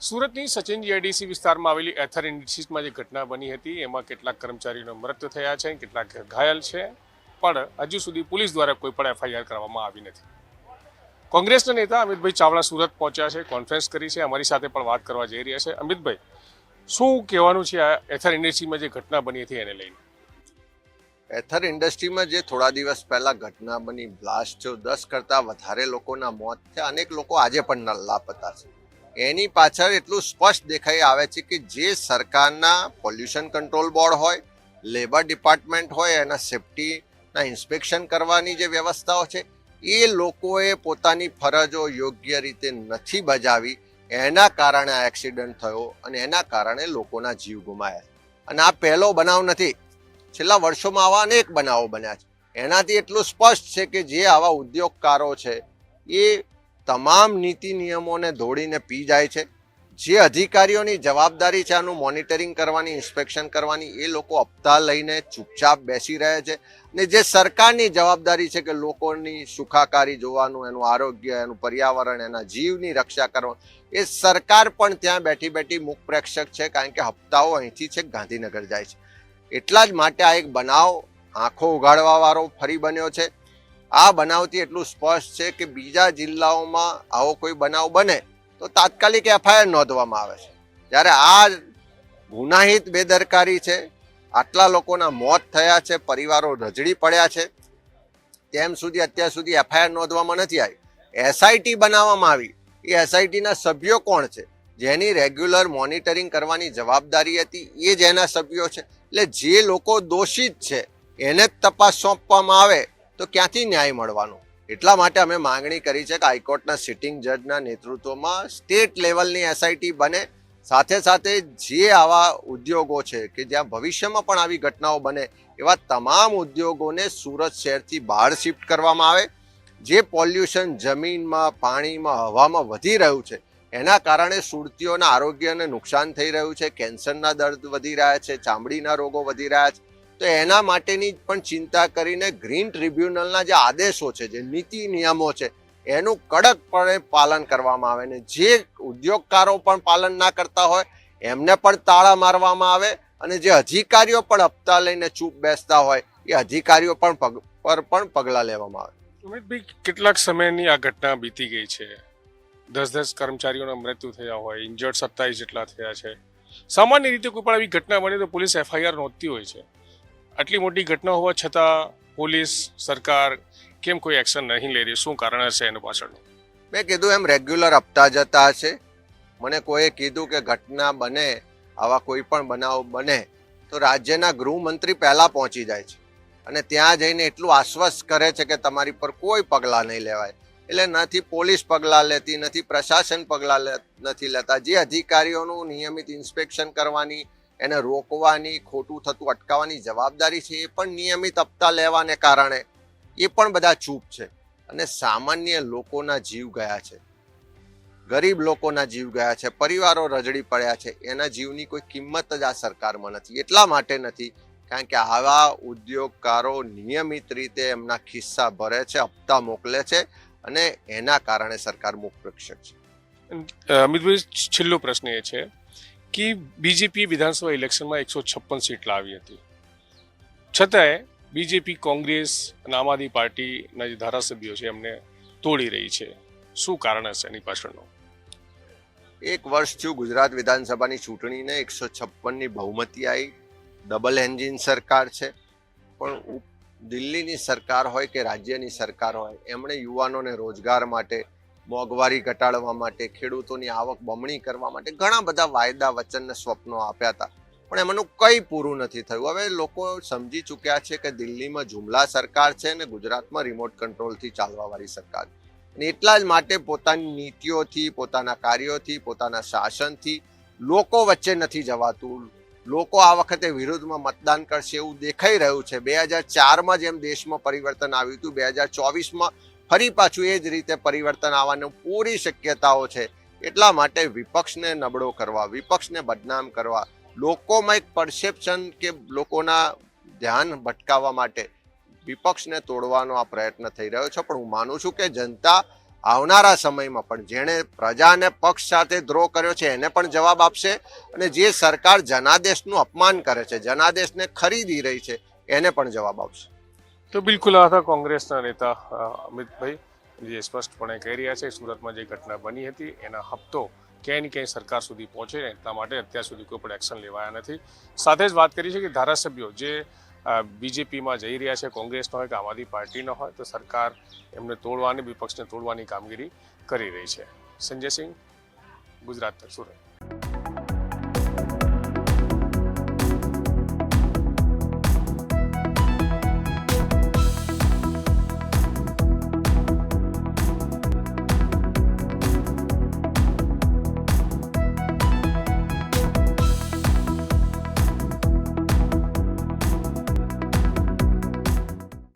સુરતની સચિન જીઆઈડીસી વિસ્તારમાં આવેલી એથર ઇન્ડસ્ટ્રીઝમાં જે ઘટના બની હતી, એમાં કેટલાક કર્મચારીઓના મૃત્યુ થયા છે, કેટલાક ઘાયલ છે, પણ હજુ સુધી પોલીસ દ્વારા કોઈ પણ એફઆઈઆર કરવામાં આવી નથી. કોંગ્રેસના નેતા અમિતભાઈ ચાવડા સુરત પહોંચ્યા છે, કોન્ફરન્સ કરી છે, અમારી સાથે પણ વાત કરવા જઈ રહ્યા છે. અમિતભાઈ, શું કહેવાનું છે આ એથર ઇન્ડસ્ટ્રીમાં જે ઘટના બની હતી એને લઈને? એથર ઇન્ડસ્ટ્રીમાં જે થોડા દિવસ પહેલા ઘટના બની, બ્લાસ્ટ થયો દસ કરતા વધારે લોકોના મોત થયા, અનેક લોકો આજે પણ લાપતા છે. એની પાછળ એટલું સ્પષ્ટ દેખાઈ આવે છે કે જે સરકારના પોલ્યુશન કંટ્રોલ બોર્ડ હોય લેબર ડિપાર્ટમેન્ટ હોય, એના સેફટીના ઇન્સ્પેક્શન કરવાની જે વ્યવસ્થાઓ છે, એ લોકોએ પોતાની ફરજો યોગ્ય રીતે નથી બજાવી. એના કારણે આ એક્સિડન્ટ થયો અને એના કારણે લોકોના જીવ ગુમાયા અને આ પહેલો બનાવ નથી. છેલ્લા વર્ષોમાં આવા અનેક બનાવો બન્યા છે. એનાથી એટલું સ્પષ્ટ છે કે જે આવા ઉદ્યોગકારો છે, એ તમામ નીતિ નિયમોને દોડીને પી જાય છે. જે અધિકારીઓની જવાબદારી છે આનું મોનિટરિંગ કરવાની, ઇન્સ્પેક્શન કરવાની, એ લોકો હપ્તા લઈને ચૂપચાપ બેસી રહે છે. ને જે સરકારની જવાબદારી છે કે લોકોની સુખાકારી જોવાનું, એનું આરોગ્ય, એનું પર્યાવરણ, એના જીવની રક્ષા કરવાનું, એ સરકાર પણ ત્યાં બેઠી બેઠી મુખ પ્રેક્ષક છે, કારણ કે હપ્તાઓ અહીંથી છે ગાંધીનગર જાય છે. એટલા જ માટે આ એક બનાવ આંખો ઉગાડવા વાળો ફરી બન્યો છે. આ બનાવથી એટલું સ્પષ્ટ છે કે બીજા જિલ્લાઓમાં આવો કોઈ બનાવ બને તો તાત્કાલિક એફઆઈઆર નોંધવામાં આવે છે. જ્યારે આ ગુનાહિત બેદરકારી છે, આટલા લોકોના મોત થયા છે, પરિવારો રજડી પડ્યા છે, તેમ સુધી અત્યાર સુધી એફઆઈઆર નોંધવામાં નથી આવી. એસઆઈટી બનાવવામાં આવી. એ એસઆઈટીના સભ્યો કોણ છે? જેની રેગ્યુલર મોનિટરિંગ કરવાની જવાબદારી હતી, એ જ એના સભ્યો છે. એટલે જે લોકો દોષિત છે, એને જ તપાસ સોંપવામાં આવે. તો ક્યાંથી ન્યાય મળવાનો? એટલા માટે અમે માંગણી કરી છે કે હાઈકોર્ટના સિટિંગ જજના નેતૃત્વમાં સ્ટેટ લેવલની એસઆઈટી બને. સાથે સાથે જે આવા ઉદ્યોગો છે કે જ્યાં ભવિષ્યમાં પણ આવી ઘટનાઓ બને, એવા તમામ ઉદ્યોગોને સુરત શહેરથી બહાર શિફ્ટ કરવામાં આવે. જે પોલ્યુશન જમીનમાં, પાણીમાં, હવામાં વધી રહ્યું છે, એના કારણે સુરતીઓના આરોગ્યને નુકસાન થઈ રહ્યું છે, કેન્સરના દર્દ વધી રહ્યા છે, ચામડીના રોગો વધી રહ્યા છે. તો એના માટેની પણ ચિંતા કરીને ગ્રીન ટ્રિબ્યુનલના જે આદેશો છે, જે નીતિ નિયમો છે, એનું કડકપણે પાલન કરવામાં આવે ને જે ઉદ્યોગકારો પણ પાલન ના કરતા હોય, એમને પણ તાળા મારવામાં આવે અને જે અધિકારીઓ પણ હપ્તા લઈને ચૂપ બેસતા હોય, એ અધિકારીઓ પણ પગ, પર પણ પગલાં લેવામાં આવે. અમિતભાઈ, કેટલાક સમયની આ ઘટના બીતી ગઈ છે. દસ દસ કર્મચારીઓના મૃત્યુ થયા હોય ઇન્જર્ડ સત્તાવીસ જેટલા થયા છે. સામાન્ય રીતે કોઈ પણ આવી ઘટના બને તો પોલીસ એફઆઈઆર નોંધતી હોય છે. આટલી મોટી ઘટના હોવા છતાં પોલીસ, સરકાર કેમ કોઈ એક્શન નહીં લઈ રહી? શું કારણ હશે એનું પાછળનું? મેં કીધું એમ રેગ્યુલર આપતા જતા હશે. મને કોઈએ કીધું કે ઘટના બને, આવા કોઈ પણ બનાવ બને, તો રાજ્યના ગૃહમંત્રી પહેલાં પહોંચી જાય છે. અને ત્યાં જઈને એટલું આશ્વસ્ત કરે છે કે તમારી પર કોઈ પગલાં નહીં લેવાય. એટલે નથી પોલીસ પગલાં લેતી, નથી પ્રશાસન પગલાં નથી લેતા. જે અધિકારીઓનું નિયમિત ઇન્સ્પેક્શન કરવાની એને રોકવાની, ખોટું થતું અટકાવવાની જવાબદારી છે, એ પણ નિયમિત હપ્તા લેવાને કારણે. એ પણ બધા ચૂપ છે અને સામાન્ય લોકોના જીવ ગયા છે. ગરીબ લોકોના જીવ ગયા છે, પરિવારો રજડી પડ્યા છે, એના જીવની કોઈ કિંમત જ આ સરકારમાં નથી, એટલા માટે નથી, કારણ કે આવા ઉદ્યોગકારો નિયમિત રીતે એમના ખિસ્સા ભરે છે, હપ્તા મોકલે છે અને એના કારણે સરકાર મુખ છે. અમિતભાઈ, છેલ્લો પ્રશ્ન એ છે કે બીજેપી વિધાનસભા ઇલેક્શનમાં એકસો છપ્પન સીટ લાવી હતી. છતાંય બીજેપી કોંગ્રેસ અને આમ આદમી પાર્ટીના જે ધારાસભ્યો છે, એમને તોડી રહી છે. શું કારણ હશે એની પાછળનું? એક વર્ષ થયું ગુજરાત વિધાનસભાની ચૂંટણીને એકસો છપ્પનની બહુમતી આવી ડબલ એન્જિન સરકાર છે. પણ દિલ્હીની સરકાર હોય કે રાજ્યની સરકાર હોય, એમણે યુવાનોને રોજગાર માટે મોંઘવારી ઘટાડવા માટે, ખેડૂતોની આવક બમણી કરવા માટે ઘણા બધા વાયદા વચનને સ્વપ્નો આપ્યા હતા. પણ એમાંનું કંઈ પૂરું નથી થયું. હવે લોકો સમજી ચૂક્યા છે કે દિલ્હીમાં જુમલા સરકાર છે ને ગુજરાતમાં રિમોટ કંટ્રોલથી ચાલવાવાળી સરકાર. અને એટલા જ માટે પોતાની નીતિઓથી, પોતાના કાર્યોથી, પોતાના શાસનથી લોકો વચ્ચે નથી જવાતું. લોકો આ વખતે વિરુદ્ધમાં મતદાન કરશે એવું દેખાઈ રહ્યું છે. બે હજાર ચારમાં જેમ દેશમાં પરિવર્તન આવ્યું હતું, બે હજાર ચોવીસમાં ફરી પાછું એ જ રીતે પરિવર્તન આવવાની પૂરી શક્યતાઓ છે. એટલા માટે વિપક્ષને નબળો કરવા, વિપક્ષને બદનામ કરવા, લોકોમાં એક પરસેપ્શન કે લોકોના ધ્યાન ભટકાવવા માટે વિપક્ષને તોડવાનો આ પ્રયત્ન થઈ રહ્યો છે. પણ હું માનું છું કે જનતા આવનારા સમયમાં પણ જેણે પ્રજાને પક્ષ સાથે દ્રોહ કર્યો છે, એને પણ જવાબ આપશે અને જે સરકાર જનાદેશનું અપમાન કરે છે, જનાદેશને ખરીદી રહી છે, એને પણ જવાબ આપશે. તો બિલકુલ આ હતા કોંગ્રેસના નેતા અમિતભાઈ, જે સ્પષ્ટપણે કહી રહ્યા છે, સુરતમાં જે ઘટના બની હતી, એના હપ્તો ક્યાંય ને ક્યાંય સરકાર સુધી પહોંચે ને એટલા માટે અત્યાર સુધી કોઈ પણ એક્શન લેવાયા નથી. સાથે જ વાત કરી છે કે ધારાસભ્યો જે બીજેપીમાં જઈ રહ્યા છે, કોંગ્રેસનો હોય કે આમ આદમી પાર્ટીનો હોય, તો સરકાર એમને તોડવાની, વિપક્ષને તોડવાની કામગીરી કરી રહી છે. સંજય સિંહ, ગુજરાત, સુરત.